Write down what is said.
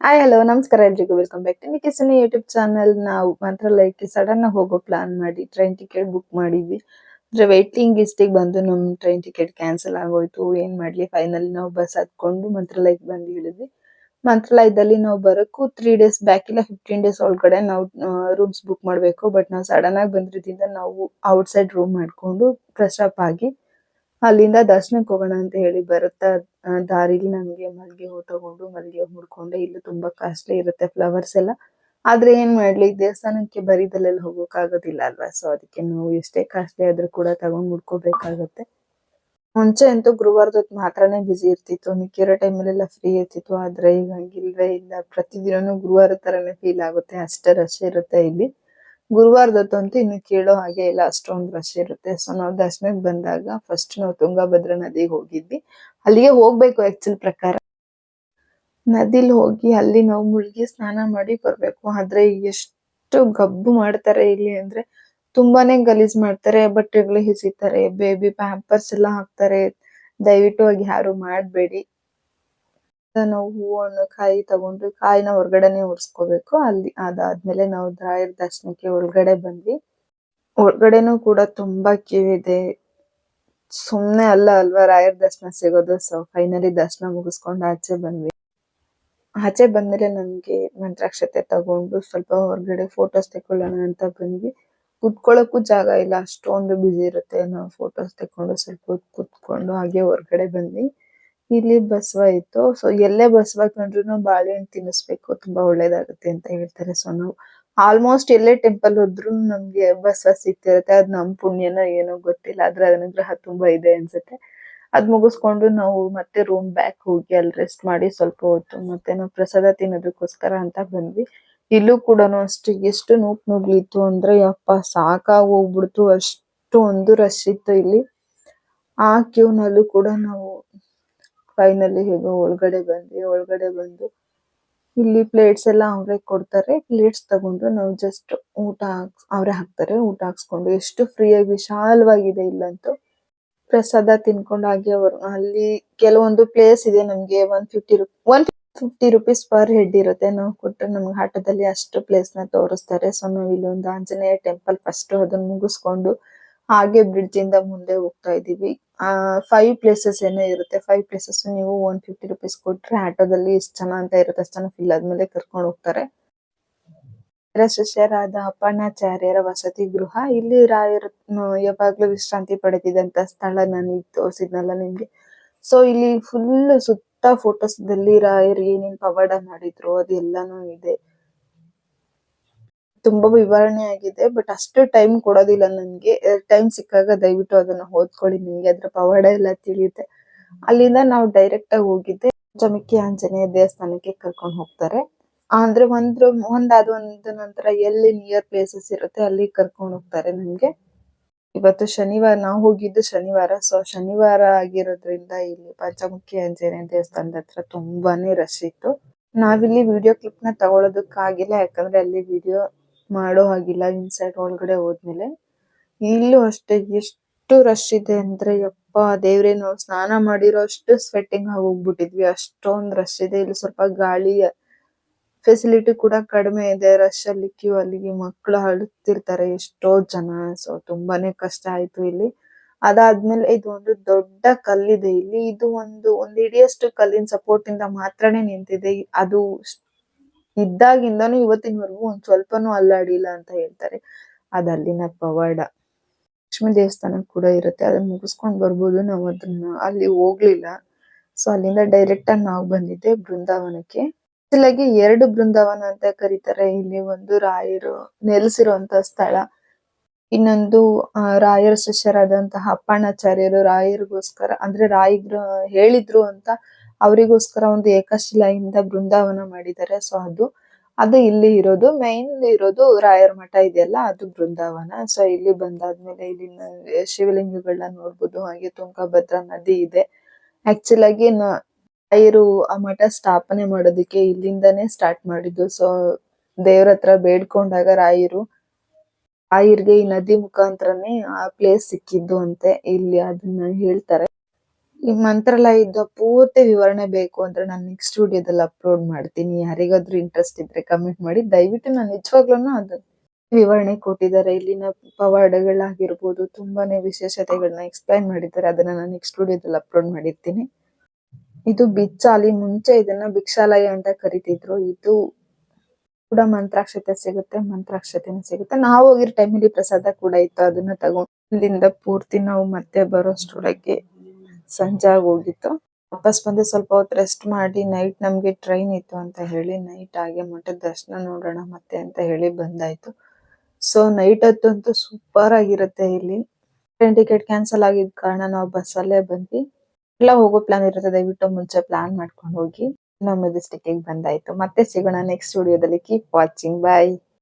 Hi hello ನಮಸ್ಕಾರ ಎಲ್ರಿಗೂ. Welcome back to ನಿಕಿಸನಿ ಯೂಟ್ಯೂಬ್ ಚಾನಲ್ ನಾವು ಮಂತ್ರಾಲಯಕ್ಕೆ ಸಡನ್ ಆಗಿ ಹೋಗೋ ಪ್ಲಾನ್ ಮಾಡಿ ಟ್ರೈನ್ ಟಿಕೆಟ್ ಬುಕ್ ಮಾಡಿದ್ವಿ. ಅಂದ್ರೆ ವೈಟಿಂಗ್ ಲಿಸ್ಟಿಗೆ ಬಂದು ನಮ್ ಟ್ರೈನ್ ಟಿಕೆಟ್ ಕ್ಯಾನ್ಸಲ್ ಆಗೋಯ್ತು. ಏನ್ ಮಾಡ್ಲಿ? ಫೈನಲಿ ನಾವು ಬಸ್ ಹತ್ಕೊಂಡು ಮಂತ್ರಾಲಯಕ್ಕೆ ಬಂದು ಇಳಿದ್ವಿ. ಮಂತ್ರಾಲಯದಲ್ಲಿ ನಾವು ಬರೋಕ್ಕೂ ತ್ರೀ ಡೇಸ್ ಬ್ಯಾಕ್ ಇಲ್ಲ ಫಿಫ್ಟೀನ್ ಡೇಸ್ ಒಳಗಡೆ ನಾವು ರೂಮ್ಸ್ ಬುಕ್ ಮಾಡಬೇಕು. ಬಟ್ ನಾವು ಸಡನ್ ಆಗಿ ಬಂದಿರೋದ್ರಿಂದ ನಾವು ಔಟ್ಸೈಡ್ ರೂಮ್ ಮಾಡ್ಕೊಂಡು ಫ್ರೆಶ್ ಅಪ್ ಆಗಿ ಅಲ್ಲಿಂದ ದರ್ಶನಕ್ಕೆ ಹೋಗೋಣ ಅಂತ ಹೇಳಿ ಬರುತ್ತಾ ದಾರಿಲಿ ನಮ್ಗೆ ಮಲ್ಲಿಗೆ ಹೂ ತಗೊಂಡು ಮಲ್ಲಿಗೆ ಹೂ ಮುಡ್ಕೊಂಡೆ. ಇಲ್ಲಿ ತುಂಬಾ ಕಾಸ್ಟ್ಲಿ ಇರುತ್ತೆ ಫ್ಲವರ್ಸ್ ಎಲ್ಲ. ಆದ್ರೆ ಏನ್ ಮಾಡ್ಲಿ, ದೇವಸ್ಥಾನಕ್ಕೆ ಬರೀದಲ್ಲೆಲ್ಲ ಹೋಗೋಕ್ ಆಗೋದಿಲ್ಲ ಅಲ್ವಾ? ಸೊ ಅದಕ್ಕೆ ನಾವು ಎಷ್ಟೇ ಕಾಸ್ಟ್ಲಿ ಆದ್ರೂ ಕೂಡ ತಗೊಂಡ್ ಮುಡ್ಕೋಬೇಕಾಗತ್ತೆ. ಮುಂಚೆ ಅಂತೂ ಗುರುವಾರದ ಹೊತ್ತು ಮಾತ್ರನೇ ಬಿಸಿ ಇರ್ತಿತ್ತು. ಮಿಕ್ಕಿರೋ ಟೈಮಲ್ಲೆಲ್ಲ ಫ್ರೀ ಇರ್ತಿತ್ತು. ಆದ್ರೆ ಈಗ ಹಂಗಿಲ್ವೇ ಇಲ್ಲ. ಪ್ರತಿದಿನನೂ ಗುರುವಾರ ತರನೇ ಫೀಲ್ ಆಗುತ್ತೆ. ಅಷ್ಟೇ ರಶ್ ಇರುತ್ತೆ ಇಲ್ಲಿ. ಗುರುವಾರದ ಹೊತ್ತಂತೂ ಇನ್ನು ಕೇಳೋ ಹಾಗೆ ಇಲ್ಲ, ಅಷ್ಟೊಂದು ರಶ್ ಇರುತ್ತೆ. ಸೊ ನಾವು ದರ್ಶನಕ್ಕೆ ಬಂದಾಗ ಫಸ್ಟ್ ನಾವು ತುಂಗಭದ್ರಾ ನದಿಗೆ ಹೋಗಿದ್ವಿ. ಅಲ್ಲಿಗೆ ಹೋಗ್ಬೇಕು ಆಕ್ಚುಲ್ ಪ್ರಕಾರ. ನದಿಲಿ ಹೋಗಿ ಅಲ್ಲಿ ನಾವು ಮುಳುಗಿ ಸ್ನಾನ ಮಾಡಿ ಬರ್ಬೇಕು. ಆದ್ರೆ ಎಷ್ಟು ಗಬ್ಬು ಮಾಡ್ತಾರೆ ಇಲ್ಲಿ ಅಂದ್ರೆ ತುಂಬಾನೇ ಗಲೀಜ್ ಮಾಡ್ತಾರೆ, ಬಟ್ಟೆಗಳು ಹಿಸಿತಾರೆ ಬೇಬಿ ಪ್ಯಾಂಪರ್ಸ್ ಎಲ್ಲ ಹಾಕ್ತಾರೆ. ದಯವಿಟ್ಟು ಆಗಿ ಯಾರು ಮಾಡ್ಬೇಡಿ. ನಾವು ಹೂವನ್ನು ಕಾಯಿ ತಗೊಂಡ್ವಿ ಕಾಯಿನ ಹೊರಗಡೆನೆ ಒರ್ಸ್ಕೊಬೇಕು. ಅಲ್ಲಿ ಅದಾದ್ಮೇಲೆ ನಾವು ರಾಯರ ದರ್ಶನಕ್ಕೆ ಒಳಗಡೆ ಬಂದ್ವಿ. ಒಳಗಡೆನೂ ಕೂಡ ತುಂಬಾ ಕ್ಯೂ ಇದೆ. ಸುಮ್ನೆ ಅಲ್ಲ ಅಲ್ವಾ, ರಾಯರ ದರ್ಶನ ಸಿಗೋದು. ಸೊ ಫೈನಲಿ ದರ್ಶನ ಮುಗಿಸ್ಕೊಂಡು ಆಚೆ ಬಂದ್ವಿ. ಆಚೆ ಬಂದ್ಮೇಲೆ ನಮ್ಗೆ ಮಂತ್ರಾಕ್ಷತೆ ತಗೊಂಡು ಸ್ವಲ್ಪ ಹೊರಗಡೆ ಫೋಟೋಸ್ ತಕೊಳ್ಳೋಣ ಅಂತ ಬಂದ್ವಿ. ಕುತ್ಕೊಳ್ಳೋಕ್ಕೂ ಜಾಗ ಇಲ್ಲ. ಅಷ್ಟೊಂದು ಬ್ಯುಸಿ ಇರುತ್ತೆ. ನಾವು ಫೋಟೋಸ್ ತಕೊಂಡು ಸ್ವಲ್ಪ ಕುತ್ಕೊಂಡು ಹಾಗೆ ಹೊರಗಡೆ ಬಂದ್ವಿ. ಇಲ್ಲಿ ಬಸವ ಇತ್ತು. ಸೊ ಎಲ್ಲೇ ಬಸವ ಕಂಡ್ರು ಬಾಳೆಹಣ್ಣು ತಿನ್ನಿಸ್ಬೇಕು, ತುಂಬಾ ಒಳ್ಳೇದಾಗುತ್ತೆ ಅಂತ ಹೇಳ್ತಾರೆ ಸೊ ನಾವು ಆಲ್ಮೋಸ್ಟ್ ಎಲ್ಲೇ ಟೆಂಪಲ್ ಹೋದ್ರು ನಮ್ಗೆ ಬಸವ ಸಿಗ್ತಿರುತ್ತೆ ಅದ್ ನಮ್ ಪುಣ್ಯನೋ ಏನೋ ಗೊತ್ತಿಲ್ಲ. ಆದ್ರೆ ಅನುಗ್ರಹ ತುಂಬಾ ಇದೆ ಅನ್ಸುತ್ತೆ. ಅದ್ ಮುಗಿಸ್ಕೊಂಡು ನಾವು ಮತ್ತೆ ರೂಮ್ ಬ್ಯಾಕ್ ಹೋಗಿ ಅಲ್ಲಿ ರೆಸ್ಟ್ ಮಾಡಿ ಸ್ವಲ್ಪ ಹೊತ್ತು ಮತ್ತೆ ನಾವು ಪ್ರಸಾದ ತಿನ್ನೋದಕ್ಕೋಸ್ಕರ ಅಂತ ಬಂದ್ವಿ. ಇಲ್ಲೂ ಕೂಡ ಅಷ್ಟು. ಎಷ್ಟು ನೂಕ್ ನುಗ್ಲಿತ್ತು ಅಂದ್ರೆ, ಯಪ್ಪ ಸಾಕಾಗ್ ಹೋಗ್ಬಿಡ್ತು ಅಷ್ಟು ಒಂದು ರಶ್ ಇತ್ತು ಇಲ್ಲಿ. ಆ ಕ್ಯೂನಲ್ಲೂ ಕೂಡ ನಾವು ಫೈನಲಿ ಹೇಗೋ ಒಳಗಡೆ ಬಂದ್ವಿ. ಒಳಗಡೆ ಬಂದು ಇಲ್ಲಿ ಪ್ಲೇಟ್ಸ್ ಎಲ್ಲ ಅವರೇ ಕೊಡ್ತಾರೆ. ಪ್ಲೇಟ್ಸ್ ತಗೊಂಡು ನಾವು ಜಸ್ಟ್ ಊಟ ಹಾಕ್ಸ್, ಅವರೇ ಹಾಕ್ತಾರೆ. ಊಟ ಹಾಕ್ಸ್ಕೊಂಡು ಎಷ್ಟು ಫ್ರೀ ಆಗಿ ವಿಶಾಲವಾಗಿದೆ ಇಲ್ಲಂತೂ ಪ್ರಸಾದ ತಿನ್ಕೊಂಡು ಹಾಗೆ ಅವರು, ಅಲ್ಲಿ ಕೆಲವೊಂದು ಪ್ಲೇಸ್ ಇದೆ ನಮ್ಗೆ ಒನ್ ಫಿಫ್ಟಿ ರು one fifty rupees per head ಇರುತ್ತೆ. ನಾವು ಕೊಟ್ಟರೆ ನಮ್ಗೆ ಆಟದಲ್ಲಿ ಅಷ್ಟು ಪ್ಲೇಸ್ನ ತೋರಿಸ್ತಾರೆ. ಸೊ ನಾವು ಇಲ್ಲಿ ಒಂದು ಆಂಜನೇಯ ಟೆಂಪಲ್ ಫಸ್ಟ್ ಅದನ್ನ ಮುಗಿಸ್ಕೊಂಡು ಹಾಗೆ ಬ್ರಿಡ್ಜ್ ಇಂದ ಮುಂದೆ ಹೋಗ್ತಾ ಇದೀವಿ ಫೈವ್ ಪ್ಲೇಸಸ್ ಏನೋ ಇರುತ್ತೆ. ಫೈವ್ ಪ್ಲೇಸಸ್ ನೀವು ಒನ್ ಫಿಫ್ಟಿ ರುಪೀಸ್ ಕೊಟ್ರೆ ಆಟೋದಲ್ಲಿ ಇಷ್ಟು ಜನ ಅಂತ ಇರುತ್ತೆ. ಅಷ್ಟು ಜನ ಫಿಲ್ ಆದ್ಮೇಲೆ ಕರ್ಕೊಂಡು ಹೋಗ್ತಾರೆ. ಶಿಷ್ಯರಾದ ಅಪ್ಪಣ್ಣಾಚಾರ್ಯರ ವಸತಿ ಗೃಹ. ಇಲ್ಲಿ ರಾಯರು ಯಾವಾಗ್ಲೂ ವಿಶ್ರಾಂತಿ ಪಡೆದಿದ್ದಂತ ಸ್ಥಳ ನನಗೆ ತೋರಿಸಿದ್ನಲ್ಲ ನಿಮ್ಗೆ. ಸೊ ಇಲ್ಲಿ ಫುಲ್ ಸುತ್ತ ಫೋಟೋಸ್ ದಲ್ಲಿ ರಾಯರು ಏನೇನ್ ಪವಾಡ ಮಾಡಿದ್ರು ಅದೆಲ್ಲಾನು ಇದೆ. ತುಂಬಾ ವಿವರಣೆ ಆಗಿದೆ ಬಟ್ ಅಷ್ಟು ಟೈಮ್ ಕೊಡೋದಿಲ್ಲ ನನ್ಗೆ. ಟೈಮ್ ಸಿಕ್ಕಾಗ ದಯವಿಟ್ಟು ಅದನ್ನ ಓದ್ಕೊಳ್ಳಿ ನಿಮ್ಗೆ, ಅದ್ರ ಪವಾಡ ಎಲ್ಲ ತಿಳಿಯುತ್ತೆ. ಅಲ್ಲಿಂದ ನಾವು ಡೈರೆಕ್ಟ್ ಆಗಿ ಹೋಗಿದ್ದೆ. ಜಮಿಕಿ ಆಂಜನೇಯ ದೇವಸ್ಥಾನಕ್ಕೆ ಕರ್ಕೊಂಡು ಹೋಗ್ತಾರೆ. ಅಂದ್ರೆ ಒಂದು ಒಂದಾದ ಒಂದ್ ನಂತರ ಎಲ್ಲಿ ನಿಯರ್ ಪ್ಲೇಸಸ್ ಇರುತ್ತೆ ಅಲ್ಲಿ ಕರ್ಕೊಂಡು ಹೋಗ್ತಾರೆ ನಮ್ಗೆ ಇವತ್ತು ಶನಿವಾರ, ನಾವು ಹೋಗಿದ್ದು ಶನಿವಾರ ಸೊ ಶನಿವಾರ ಆಗಿರೋದ್ರಿಂದ ಇಲ್ಲಿ ಪಂಚಮುಖಿ ಆಂಜನೇಯ ದೇವಸ್ಥಾನದ ಹತ್ರ ತುಂಬಾನೇ ರಶ್ ಇತ್ತು. ನಾವಿಲ್ಲಿ ವಿಡಿಯೋ ಕ್ಲಿಪ್ನ ತಗೊಳೋದಕ್ಕಾಗಿಲ್ಲ, ಯಾಕಂದ್ರೆ ಅಲ್ಲಿ ವಿಡಿಯೋ ಮಾಡೋ ಹಾಗಿಲ್ಲ ಇನ್ಸೈಡ್ ಒಳಗಡೆ ಹೋದ್ಮೇಲೆ. ಇಲ್ಲೂ ಅಷ್ಟೇ, ಎಷ್ಟು ರಶ್ ಇದೆ ಅಂದ್ರೆ ಯಪ್ಪ ದೇವ್ರೆ ನಾವು ಸ್ನಾನ ಮಾಡಿರೋ ಅಷ್ಟು ಸ್ವೆಟ್ಟಿಂಗ್ ಆಗಿ ಹೋಗ್ಬಿಟ್ಟಿದ್ವಿ ಅಷ್ಟೊಂದ್ ರಶ್ ಇದೆ. ಇಲ್ಲಿ ಸ್ವಲ್ಪ ಗಾಳಿ ಫೆಸಿಲಿಟಿ ಕೂಡ ಕಡಿಮೆ ಇದೆ. ರಶ್ ಅಲ್ಲಿ ಕ್ಯೂ ಅಲ್ಲಿಗೆ ಮಕ್ಕಳು ಅಳುತ್ತಿರ್ತಾರೆ ಎಷ್ಟೋ ಜನ. ಸೊ ತುಂಬಾನೇ ಕಷ್ಟ ಆಯ್ತು ಇಲ್ಲಿ. ಅದಾದ್ಮೇಲೆ ಇದು ಒಂದು ದೊಡ್ಡ ಕಲ್ಲಿದೆ. ಇಲ್ಲಿ ಇದು ಒಂದು, ಒಂದ್ ಹಿಡಿಯಷ್ಟು ಕಲ್ಲಿನ ಸಪೋರ್ಟ್ ಇಂದ ಮಾತ್ರನೇ ನಿಂತಿದೆ. ಅದು ಇದ್ದಾಗಿಂದನೂ ಇವತ್ತಿನವರೆಗೂ ಒಂದ್ ಸ್ವಲ್ಪನೂ ಅಲ್ಲಾಡಿಲ್ಲ ಅಂತ ಹೇಳ್ತಾರೆ. ಅದಲ್ಲಿನ ಪವಾಡ. ಲಕ್ಷ್ಮಿ ದೇವಸ್ಥಾನ ಕೂಡ ಇರುತ್ತೆ. ಅದನ್ನ ಮುಗಿಸ್ಕೊಂಡ್ ಬರ್ಬೋದು ನಾವು ಅದನ್ನ ಅಲ್ಲಿ ಹೋಗ್ಲಿಲ್ಲ. ಸೊ ಅಲ್ಲಿಂದ ಡೈರೆಕ್ಟ್ ಆಗಿ ನಾವು ಬಂದಿದ್ದೆ ಬೃಂದಾವನಕ್ಕೆ. ಇಲ್ಲಾಗಿ ಎರಡು ಬೃಂದಾವನ ಅಂತ ಕರೀತಾರೆ. ಇಲ್ಲಿ ಒಂದು ರಾಯರು ನೆಲೆಸಿರುವಂತ ಸ್ಥಳ. ಇನ್ನೊಂದು ರಾಯರ ಶಿಷ್ಯರಾದಂತಹ ಅಪ್ಪಣ್ಣಾಚಾರ್ಯರು ರಾಯರಿಗೋಸ್ಕರ, ಅಂದ್ರೆ ರಾಯಿಗ್ರ ಹೇಳಿದ್ರು ಅಂತ ಅವರಿಗೋಸ್ಕರ ಒಂದು ಏಕಶಿಲೆಯಿಂದ ಬೃಂದಾವನ ಮಾಡಿದ್ದಾರೆ. ಸೊ ಅದು ಅದು ಇಲ್ಲಿ ಇರೋದು ಮೇನ್ ಇರೋದು ರಾಯರ್ ಮಠ ಇದೆಯಲ್ಲ ಅದು ಬೃಂದಾವನ. ಸೊ ಇಲ್ಲಿ ಬಂದಾದ್ಮೇಲೆ ಇಲ್ಲಿನ ಶಿವಲಿಂಗಗಳನ್ನ ನೋಡ್ಬೋದು, ಹಾಗೆ ತುಂಗಭದ್ರಾ ನದಿ ಇದೆ. ಆಕ್ಚುಲ್ ಆಗಿ ರಾಯರು ಆ ಮಠ ಸ್ಥಾಪನೆ ಮಾಡೋದಕ್ಕೆ ಇಲ್ಲಿಂದಾನೇ ಸ್ಟಾರ್ಟ್ ಮಾಡಿದ್ದು. ಸೊ ದೇವ್ರ ಹತ್ರ ಬೇಡ್ಕೊಂಡಾಗ ರಾಯರು, ರಾಯರ್ಗೆ ಈ ನದಿ ಮುಖಾಂತರನೇ ಆ ಪ್ಲೇಸ್ ಸಿಕ್ಕಿದ್ದು ಅಂತೆ. ಇಲ್ಲಿ ಅದನ್ನ ಹೇಳ್ತಾರೆ. ಈ ಮಂತ್ರಾಲಯದ ಪೂರ್ತಿ ವಿವರಣೆ ಬೇಕು ಅಂದ್ರೆ ನಾನು ನೆಕ್ಸ್ಟ್ ವಿಡಿಯೋದಲ್ಲಿ ಅಪ್ಲೋಡ್ ಮಾಡ್ತೀನಿ. ಯಾರಿಗಾದ್ರೂ ಇಂಟ್ರೆಸ್ಟ್ ಇದ್ರೆ ಕಮೆಂಟ್ ಮಾಡಿ. ದಯವಿಟ್ಟು ನಾನು ನಿಜವಾಗ್ಲೂ ಅದು ವಿವರಣೆ ಕೊಟ್ಟಿದ್ದಾರೆ. ಇಲ್ಲಿನ ಪವಾಡಗಳಾಗಿರ್ಬೋದು, ತುಂಬಾನೇ ವಿಶೇಷತೆಗಳನ್ನ ಎಕ್ಸ್ಪ್ಲೈನ್ ಮಾಡಿದ್ದಾರೆ. ಅದನ್ನ ನಾನು ನೆಕ್ಸ್ಟ್ ವಿಡಿಯೋದಲ್ಲಿ ಅಪ್ಲೋಡ್ ಮಾಡಿರ್ತೀನಿ. ಇದು ಬಿಚ್ಚಾಲಿ ಮುಂಚೆ ಇದನ್ನ ಭಿಕ್ಷಾಲಯ ಅಂತ ಕರಿತಿದ್ರು. ಇದು ಕೂಡ ಮಂತ್ರಾಕ್ಷತೆ ಸಿಗುತ್ತೆ, ಮಂತ್ರಾಕ್ಷತೆನೂ ಸಿಗುತ್ತೆ. ನಾವು ಹೋಗಿರೋ ಟೈಮಲ್ಲಿ ಪ್ರಸಾದ ಕೂಡ ಇತ್ತು. ಅದನ್ನ ತಗೊಂಡು ಇಲ್ಲಿಂದ ಪೂರ್ತಿ ನಾವು ಮತ್ತೆ ಬರೋಷ್ಟ್ರೊಳಗೆ ಸಂಜೆ ಹೋಗಿತ್ತು ವಾಪಸ್ ಬಂದು, ಸ್ವಲ್ಪ ಹೊತ್ತು ರೆಸ್ಟ್ ಮಾಡಿ ನೈಟ್ ನಮ್ಗೆ ಟ್ರೈನ್ ಇತ್ತು ಅಂತ ಹೇಳಿ ನೈಟ್ ಆಗಿ ಮಠದ ದರ್ಶನ ನೋಡೋಣ ಮತ್ತೆ ಅಂತ ಹೇಳಿ ಬಂದಾಯ್ತು. ಸೊ ನೈಟ್ ಹೊತ್ತಂತೂ ಸೂಪರ್ ಆಗಿರುತ್ತೆ ಇಲ್ಲಿ. ಟ್ರೈನ್ ಟಿಕೆಟ್ ಕ್ಯಾನ್ಸಲ್ ಆಗಿದ್ ಕಾರಣ ನಾವು ಬಸ್ಸಲ್ಲೇ ಬಂದ್ವಿ. ಎಲ್ಲ ಹೋಗೋ ಪ್ಲಾನ್ ಇರುತ್ತೆ, ದಯವಿಟ್ಟು ಮುಂಚೆ ಪ್ಲಾನ್ ಮಾಡ್ಕೊಂಡು ಹೋಗಿ. ನಾವು ಮೆಜೆಸ್ಟಿಕ್ ಬಂದಾಯ್ತು. ಮತ್ತೆ ಸಿಗೋಣ ನೆಕ್ಸ್ಟ್ ವಿಡಿಯೋದಲ್ಲಿ ಕೀಪ್ ವಾಚಿಂಗ್ ಬಾಯ್